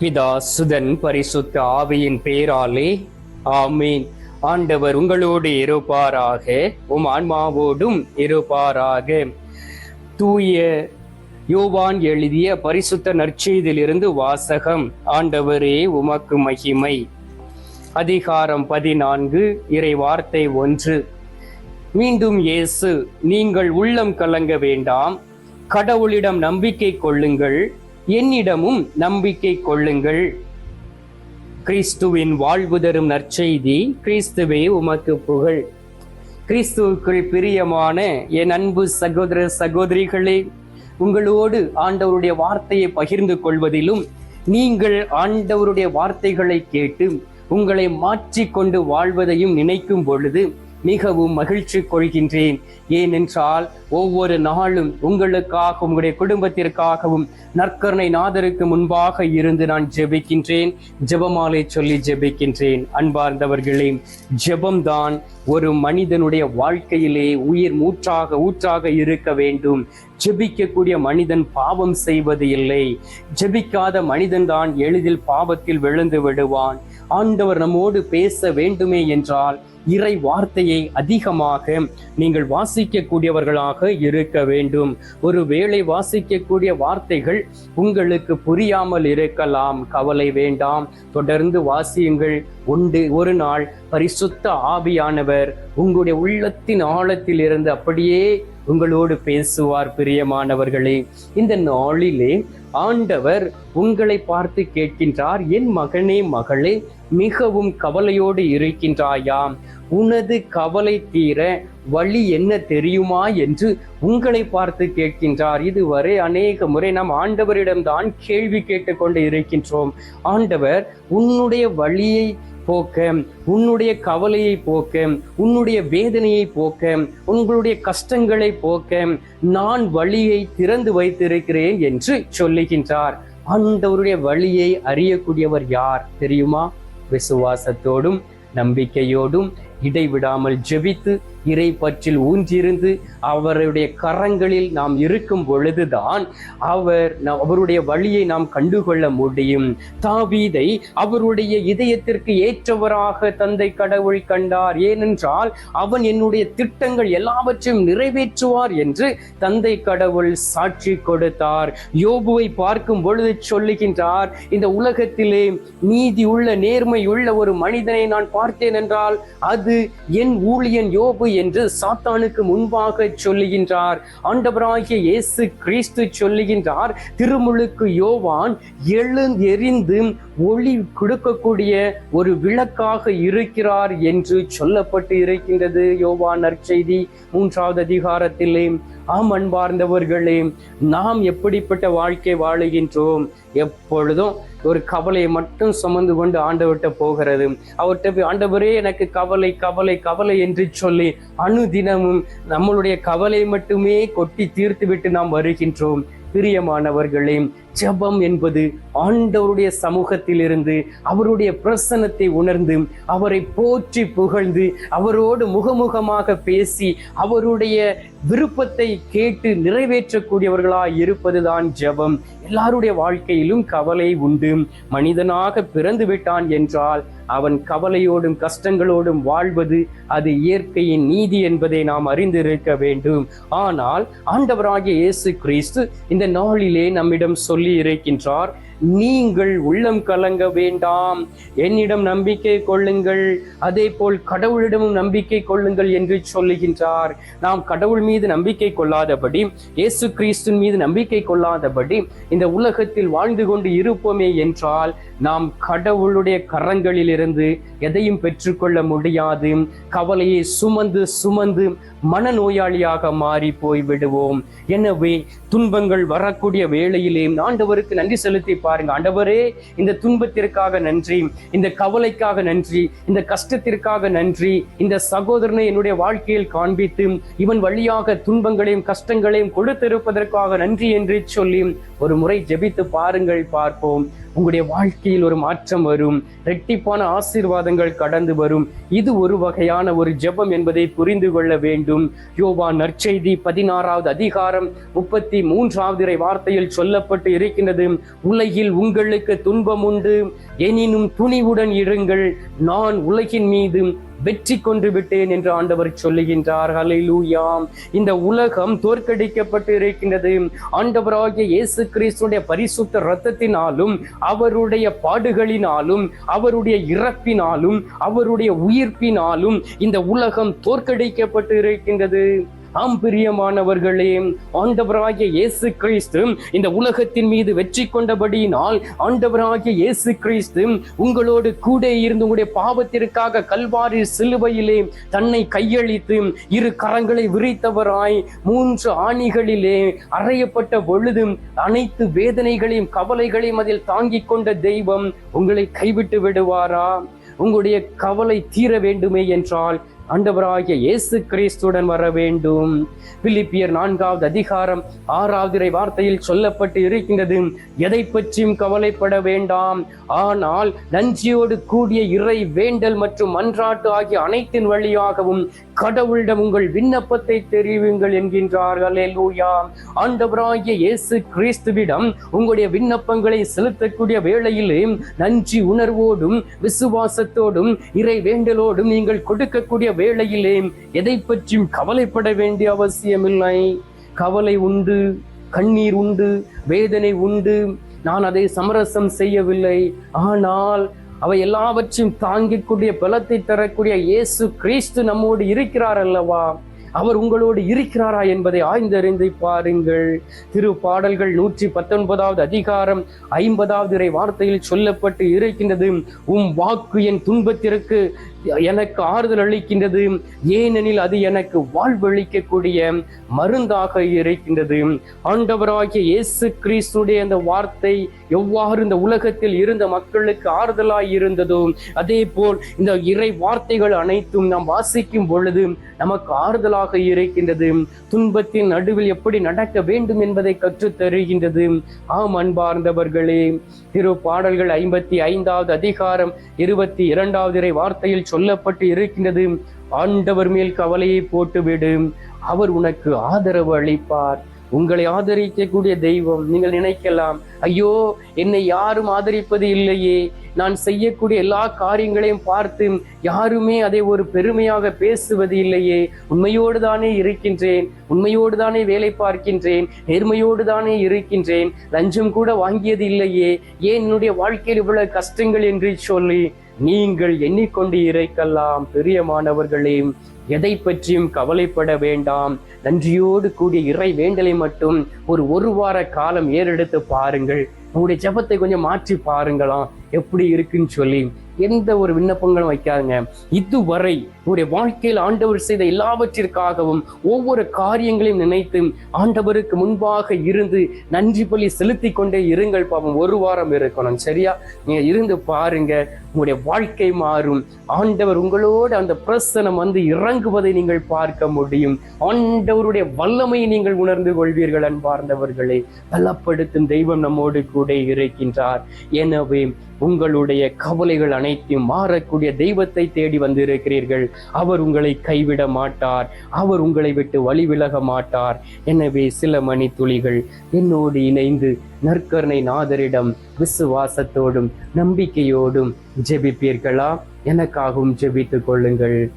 பிதா சுதன் பரிசுத்த ஆவியின் பேராலே ஆமீன். ஆண்டவர் உங்களோடு இருப்பாராக உம் ஆன்மாவோடும் இருப்பாராக. தூய யோவான் எழுதிய பரிசுத்த நற்செய்தியிலிருந்து வாசகம் ஆண்டவரே உமக்கு மகிமை. அதிகாரம் பதினான்கு இறை வார்த்தை ஒன்று. மீண்டும் இயேசு நீங்கள் உள்ளம் கலங்க வேண்டாம் கடவுளிடம் நம்பிக்கை கொள்ளுங்கள் என்னிடமும் நம்பிக்கை கொள்ளுங்கள். கிறிஸ்துவின் வாழ்வு தரும் நற்செய்தி கிறிஸ்துவே உமக்கு புகழ். கிறிஸ்துவுக்குள் பிரியமான என் அன்பு சகோதர சகோதரிகளே உங்களோடு ஆண்டவருடைய வார்த்தையை பகிர்ந்து கொள்வதிலும் நீங்கள் ஆண்டவருடைய வார்த்தைகளை கேட்டு உங்களை மாற்றிக்கொண்டு வாழ்வதையும் நினைக்கும் பொழுது மிகவும் மகிழ்ச்சி கொள்கின்றேன். ஏனென்றால் ஒவ்வொரு நாளும் உங்களுக்காக உங்களுடைய குடும்பத்திற்காகவும் நற்கருணை நாதருக்கு முன்பாக இருந்து நான் ஜெபிக்கின்றேன். ஜெபமாலை சொல்லி ஜெபிக்கின்றேன். அன்பார்ந்தவர்களே ஜெபம்தான் ஒரு மனிதனுடைய வாழ்க்கையிலே உயிர் மூற்றாக ஊற்றாக இருக்க வேண்டும். ஜெபிக்கக்கூடிய மனிதன் பாவம் செய்வது இல்லை. ஜெபிக்காத மனிதன் தான் எளிதில் பாவத்தில் விழுந்து விடுவான். ஆண்டவர் நம்மோடு பேச வேண்டுமே என்றால் இறை வார்த்தையை அதிகமாக நீங்கள் வாசிக்கக்கூடியவர்களாக இருக்க வேண்டும். ஒரு வேளை வாசிக்கக்கூடிய வார்த்தைகள் உங்களுக்கு புரியாமல் இருக்கலாம். கவலை வேண்டாம். தொடர்ந்து வாசியுங்கள். உண்டு ஒரு நாள் பரிசுத்த ஆவியானவர் உங்களுடைய உள்ளத்தின் ஆழத்தில் இருந்து அப்படியே உங்களோடு பேசுவார் பிரியமானவர்களே. இந்த நாளிலே ஆண்டவர் உங்களை பார்த்து கேட்கின்றார். என் மகனே மகளே மிகவும் கவலையோடு இருக்கின்றாயாம். உனது கவலை தீர வழி என்ன தெரியுமா என்று உங்களை பார்த்து கேட்கின்றார். இதுவரை அநேக முறை நாம் ஆண்டவரிடம்தான் கேள்வி கேட்டுக்கொண்டு இருக்கின்றோம். ஆண்டவர் உன்னுடைய வழியை போக்க உன்னுடைய கவலையை போக்க உன்னுடைய வேதனையை போக்க உங்களுடைய கஷ்டங்களை போக்க நான் வழியை திறந்து வைத்திருக்கிறேன் என்று சொல்லுகின்றார். ஆண்டவருடைய வழியை அறியக்கூடியவர் யார் தெரியுமா? விசுவாசத்தோடும் நம்பிக்கையோடும் இடைவிடாமல் ஜெபித்து இறை பற்றில் ஊன்றிருந்து அவருடைய கரங்களில் நாம் இருக்கும் பொழுதுதான் அவர் அவருடைய வழியை நாம் கண்டுகொள்ள முடியும். தாவீதை அவருடைய இதயத்திற்கு ஏற்றவராக தந்தை கடவுள் கண்டார். ஏனென்றால் அவன் என்னுடைய திட்டங்கள் எல்லாவற்றையும் நிறைவேற்றுவார் என்று தந்தை கடவுள் சாட்சி கொடுத்தார். யோபுவை பார்க்கும் பொழுது சொல்லுகின்றார் இந்த உலகத்திலே நீதி உள்ள நேர்மை உள்ள ஒரு மனிதனை நான் பார்த்தேன் என்றால் அது என் ஊழியன் யோபு என்று சாத்தானுக்கு முன்பாக சொல்லுகின்றார். ஆண்டவராகிய இயேசு கிறிஸ்து சொல்லுகின்றார் திருமுழுக்கு யோவான் எழு எரிந்து ஒளி கொடுக்கக்கூடிய ஒரு விளக்காக இருக்கிறார் என்று சொல்லப்பட்டு இருக்கின்றது யோவான் நற்செய்தி மூன்றாவது அதிகாரத்திலே. ஆம் அன்பார்ந்தவர்களே நாம் எப்படிப்பட்ட வாழ்க்கை வாழுகின்றோம்? எப்பொழுதும் ஒரு கவலையை மட்டும் சுமந்து கொண்டு ஆண்டவர்கிட்ட போகிறது. அவர்கிட்ட போய் ஆண்டவரே எனக்கு கவலை கவலை கவலை என்று சொல்லி அணுதினமும் நம்மளுடைய கவலை மட்டுமே கொட்டி தீர்த்து விட்டு நாம் வருகின்றோம். பிரியமானவர்களே ஜபம் என்பது ஆண்டவருடைய சமூகத்திலிருந்து அவருடைய பிரசன்னத்தை உணர்ந்து அவரை போற்றி புகழ்ந்து அவரோடு முகமுகமாக பேசி அவருடைய விருப்பத்தை கேட்டு நிறைவேற்றக்கூடியவர்களாய் இருப்பதுதான் ஜபம். எல்லாருடைய வாழ்க்கையிலும் கவலை உண்டு. மனிதனாக பிறந்து விட்டான் என்றால் அவன் கவலையோடும் கஷ்டங்களோடும் வாழ்வது அது இயற்கையின் நீதி என்பதை நாம் அறிந்திருக்க வேண்டும். ஆனால் ஆண்டவராகிய இயேசு கிறிஸ்து இந்த நாளிலே நம்மிடம் சொல்லி இருக்கின்றார் நீங்கள் உள்ளம் கலங்க வேண்டாம். என்னிடம் நம்பிக்கை கொள்ளுங்கள். அதே போல் கடவுளிடமும் நம்பிக்கை கொள்ளுங்கள் என்று சொல்லுகின்றார். நாம் கடவுள் மீது நம்பிக்கை கொள்ளாதபடி இயேசு கிறிஸ்துவின் மீது நம்பிக்கை கொள்ளாதபடி இந்த உலகத்தில் வாழ்ந்து கொண்டு இருப்போமே என்றால் நாம் கடவுளுடைய கரங்களிலிருந்து எதையும் பெற்றுக்கொள்ள முடியாது. கவலையை சுமந்து சுமந்து மனநோயாளியாக மாறி போய் விடுவோம் எனவே துன்பங்கள் வரக்கூடிய வேளையிலே ஆண்டவருக்கு நன்றி செலுத்தி பாருங்க. ஆண்டவரே இந்த துன்பத்திற்காக நன்றி இந்த கவலைக்காக நன்றி இந்த கஷ்டத்திற்காக நன்றி இந்த சகோதரனை என்னுடைய வாழ்க்கையில் காண்பித்து இவன் வழியாக துன்பங்களையும் கஷ்டங்களையும் கொடுத்திருப்பதற்காக நன்றி என்று சொல்லி ஒரு முறை ஜெபித்து பாருங்கள் பார்ப்போம். உங்களுடைய வாழ்க்கையில் ஒரு மாற்றம் வரும் ரெட்டிப்பான ஆசீர்வாதங்கள் கடந்து வரும். இது ஒரு வகையான ஒரு ஜெபம் என்பதை புரிந்து கொள்ள வேண்டும். யோவா நற்செய்தி பதினாறாவது அதிகாரம் முப்பத்தி மூன்றாவது வார்த்தையில் சொல்லப்பட்டு இருக்கின்றது உலகில் உலகில் உங்களுக்கு துன்பம் உண்டு. எனினும் துணிவுடன் இருங்கள். நான் உலகின் மீது வெற்றி கொண்டு விட்டேன் என்று ஆண்டவர் சொல்லுகின்றார். ஹalleluya. இந்த உலகம் தோற்கடிக்கப்பட்டு இருக்கின்றது. ஆண்டவராகிய இயேசு கிறிஸ்துடைய பரிசுத்த இரத்தத்தினாலும் அவருடைய பாடுகளினாலும் அவருடைய இறப்பினாலும் அவருடைய உயிர்ப்பினாலும் இந்த உலகம் தோற்கடிக்கப்பட்டு இருக்கின்றது. ஆம் பிரியமானவர்களே ஆண்டவராகிய இயேசு கிறிஸ்து இந்த உலகத்தின் மீது வெற்றி கொண்டபடியினால் ஆண்டவராகிய இயேசு கிறிஸ்து உங்களோடு கூட இருந்து உங்களுடைய பாவத்திற்காக கல்வாரி சிலுவையிலே தன்னை கையளித்து இரு கரங்களை விரித்தவராய் மூன்று ஆணிகளிலே அறையப்பட்ட பொழுதும் அனைத்து வேதனைகளையும் கவலைகளையும் அதில் தாங்கிக் கொண்ட தெய்வம் உங்களை கைவிட்டு விடுவாரா? உங்களுடைய கவலை தீர வேண்டுமே என்றால் ஆண்டவராகிய இயேசு கிறிஸ்துடன் வர வேண்டும். பிலிப்பியர் நான்காவது அதிகாரம் ஆறாவது இறை வார்த்தையில் சொல்லப்பட்டு இருக்கின்றது. எதை பற்றியும் கவலைப்பட வேண்டாம். ஆனால் நஞ்சியோடு கூடிய இறை வேண்டல் மற்றும் மன்றாட்டு ஆகிய அனைத்தின் வழியாகவும் கடவுளிடம் உங்கள் விண்ணப்பத்தை தெரிவிங்கள் என்கின்றார்கள் லூயா ஆண்டவராகிய இயேசு கிறிஸ்துவிடம் உங்களுடைய விண்ணப்பங்களை செலுத்தக்கூடிய வேளையிலே நன்றி உணர்வோடும் விசுவாசத்தோடும் இறை வேண்டலோடும் நீங்கள் கொடுக்கக்கூடிய வேளையிலே எதை பற்றியும் கவலைப்பட வேண்டிய அவசியமில்லை. கவலை உண்டு கண்ணீர் உண்டு வேதனை உண்டு. நான் அதை சமரசம் செய்யவில்லை. ஆனால் அவை எல்லாவற்றையும் தாங்கிக்கூடிய பலத்தை தரக்கூடிய இயேசு கிறிஸ்து நம்மோடு இருக்கிறார் அல்லவா? அவர் உங்களோடு இருக்கிறாரா என்பதை ஆய்ந்தறிந்து பாருங்கள். திரு பாடல்கள் நூற்றி பத்தொன்பதாவது அதிகாரம் ஐம்பதாவது இறை வார்த்தையில் சொல்லப்பட்டு இருக்கின்றது. உம் வாக்கு என் துன்பத்திற்கு எனக்கு ஆறுதல் அளிக்கின்றது. ஏனெனில் அது எனக்கு வாழ்வழிக்கக்கூடிய மருந்தாக இருக்கின்றது. ஆண்டவராகிய இயேசு கிறிஸ்துடைய அந்த வார்த்தை எவ்வாறு இந்த உலகத்தில் இருந்த மக்களுக்கு ஆறுதலாய் இருந்ததோ அதே போல் இந்த இறை வார்த்தைகள் அனைத்தும் நாம் வாசிக்கும் பொழுது நமக்கு ஆறுதலாக இருக்கின்றது. துன்பத்தின் நடுவில் எப்படி நடக்க வேண்டும் என்பதை கற்று தருகின்றது. ஆம் அன்பார்ந்தவர்களே திரு பாடல்கள் ஐம்பத்தி ஐந்தாவது அதிகாரம் இருபத்தி இரண்டாவது இறை வார்த்தையில் சொல்லப்பட்டு இருக்கின்றது. ஆண்டவர் மேல் கவலையை போட்டுவிடு. அவர் உனக்கு ஆதரவு அளிப்பார். உங்களை ஆதரிக்கக்கூடிய தெய்வம் நீங்கள் நினைக்கலாம். ஐயோ என்னை யாரும் ஆதரிப்பது இல்லையே. நான் செய்யக்கூடிய எல்லா காரியங்களையும் பார்த்து யாருமே அதை ஒரு பெருமையாக பேசுவது இல்லையே. உண்மையோடு தானே இருக்கின்றேன். உண்மையோடு தானே வேலை பார்க்கின்றேன். நேர்மையோடு தானே இருக்கின்றேன். லஞ்சம் கூட வாங்கியது இல்லையே. ஏன் என்னுடைய வாழ்க்கையில் இவ்வளவு கஷ்டங்கள் என்று சொல்லி நீங்கள் எண்ணிக்கொண்டு இறைக்கலாம். பிரியமானவர்களே எதை பற்றியும் கவலைப்பட வேண்டாம். நன்றியோடு கூடிய இறை வேண்டலை மட்டும் ஒரு ஒரு வார காலம் ஏறெடுத்து பாருங்கள். உங்களுடைய ஜெபத்தை கொஞ்சம் மாற்றி பாருங்களாம். எப்படி இருக்குன்னு சொல்லி எந்த ஒரு விண்ணப்பங்களும் வைக்காதுங்க. இதுவரை உங்களுடைய வாழ்க்கையில் ஆண்டவர் செய்த எல்லாவற்றிற்காகவும் ஒவ்வொரு காரியங்களையும் நினைத்து ஆண்டவருக்கு முன்பாக இருந்து நன்றி பலி செலுத்தி கொண்டே இருங்கள். பாவம் ஒரு வாரம் இருக்கணும். சரியா? நீங்க இருந்து பாருங்க. உங்களுடைய வாழ்க்கை மாறும். ஆண்டவர் உங்களோடு அந்த பிரசனம் வந்து இறங்குவதை நீங்கள் பார்க்க முடியும். ஆண்டவருடைய வல்லமையை நீங்கள் உணர்ந்து கொள்வீர்கள் அன்பார்ந்தவர்களை. பலப்படுத்தும் தெய்வம் நம்மோடு கூட இருக்கின்றார். எனவே உங்களுடைய கவலைகள் அனைத்தையும் மாறக்கூடிய தெய்வத்தை தேடி வந்திருக்கிறீர்கள். அவர் உங்களை கைவிட மாட்டார். அவர் உங்களை விட்டு வழி விலக மாட்டார். எனவே சில மணி துளிகள் என்னோடு இணைந்து நற்கருணை நாதரிடம் விசுவாசத்தோடும் நம்பிக்கையோடும் ஜெபிப்பீர்களா? எனக்காகவும் ஜெபித்துக் கொள்ளுங்கள்.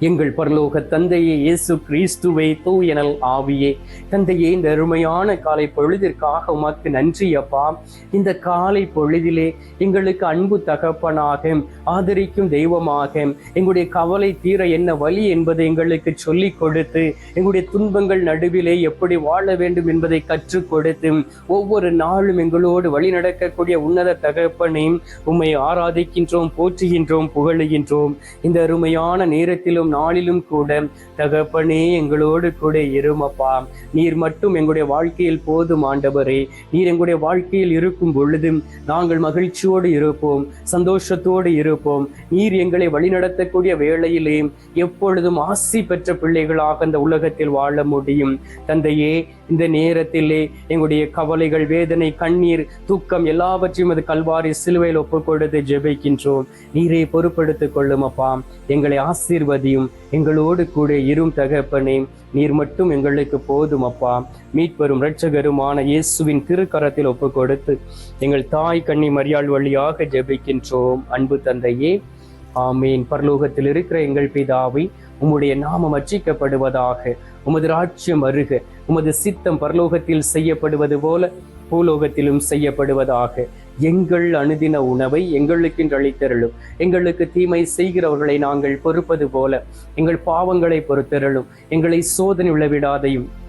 எங்கள் பரலோக தந்தையே இயேசு கிறிஸ்துவை தூயனல் ஆவியே. தந்தையே இந்த அருமையான காலை பொழுதிற்காக உமக்கு நன்றி அப்பா. இந்த காலை பொழுதிலே எங்களுக்கு அன்பு தகப்பனாக ஆதரிக்கும் தெய்வமாக எங்களுடைய கவலை தீர என்ன வழி என்பதை எங்களுக்கு சொல்லிக் கொடுத்து எங்களுடைய துன்பங்கள் நடுவிலே எப்படி வாழ வேண்டும் என்பதை கற்றுக் கொடுத்து ஒவ்வொரு நாளும் எங்களோடு வழி நடக்கக்கூடிய உன்னத தகப்பனையும் உம்மை ஆராதிக்கின்றோம் போற்றுகின்றோம் புகழுகின்றோம். இந்த அருமையான நேரத்திலும் நாளிலும் கூட. தகப்பனே எங்களோடு கூட இருமப்பா. நீர் மட்டும் எங்களுடைய வாழ்க்கையில் போதும் ஆண்டவரே. நீர் எங்களுடைய வாழ்க்கையில் இருக்கும் பொழுதும் நாங்கள் மகிழ்ச்சியோடு இருப்போம் சந்தோஷத்தோடு இருப்போம். நீர் எங்களை வழிநடத்தக்கூடிய வேளையிலே எப்பொழுதும் ஆசி பெற்ற பிள்ளைகளாக அந்த உலகத்தில் வாழ முடியும். தந்தையே இந்த நேரத்திலே எங்களுடைய கவலைகள் வேதனை கண்ணீர் தூக்கம் எல்லாவற்றையும் அது கல்வாரி சிலுவையில் ஒப்பு கொடுத்து ஜெபிக்கின்றோம். நீரே பொறுப்படுத்திக் கொள்ளும் அப்பா. எங்களை ஆசீர்வதியும். எங்களோடு கூட இரும் தகப்பனே. நீர் மட்டும் எங்களுக்கு போதும் அப்பா. மீட்பெரும் இரட்சகருமான இயேசுவின் திருக்கரத்தில் ஒப்பு கொடுத்து எங்கள் தாய் கண்ணி மரியாள் வழியாக ஜெபிக்கின்றோம். அன்பு தந்தையே ஆமீன். பரலோகத்தில் இருக்கிற எங்கள் பிதாவை உம்முடைய நாமம் அச்சிக்கப்படுவதாக உமது ராஜ்யம் அருக உமது சித்தம் பரலோகத்தில் செய்யப்படுவது போல பூலோகத்திலும் செய்யப்படுவதாக. எங்கள் அணுதின உணவை எங்களுக்கென்று அளித்தருளும். எங்களுக்கு தீமை செய்கிறவர்களை நாங்கள் பொறுப்பது போல எங்கள் பாவங்களை பொறுத்தருளும். எங்களை சோதனை விழவிடாதையும்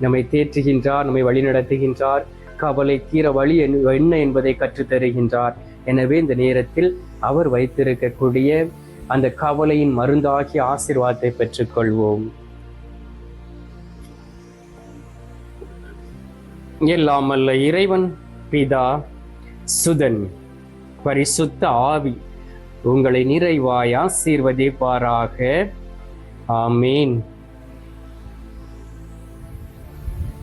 நம்மை தேற்றுகின்றார் நம்மை வழிநடத்துகின்றார். கவலை தீர வழி என்ன என்ன என்பதை கற்றுத் தருகின்றார் எனவே இந்த நேரத்தில் அவர் வைத்திருக்கக்கூடிய அந்த கவலையின் மருந்தாகிய ஆசிர்வாதத்தை பெற்றுக்கொள்வோம். எல்லாம் அல்ல இறைவன் பிதா சுதன் பரிசுத்த ஆவி உங்களை நிறைவாய் ஆசீர்வதிப்பாராக. ஆமீன்.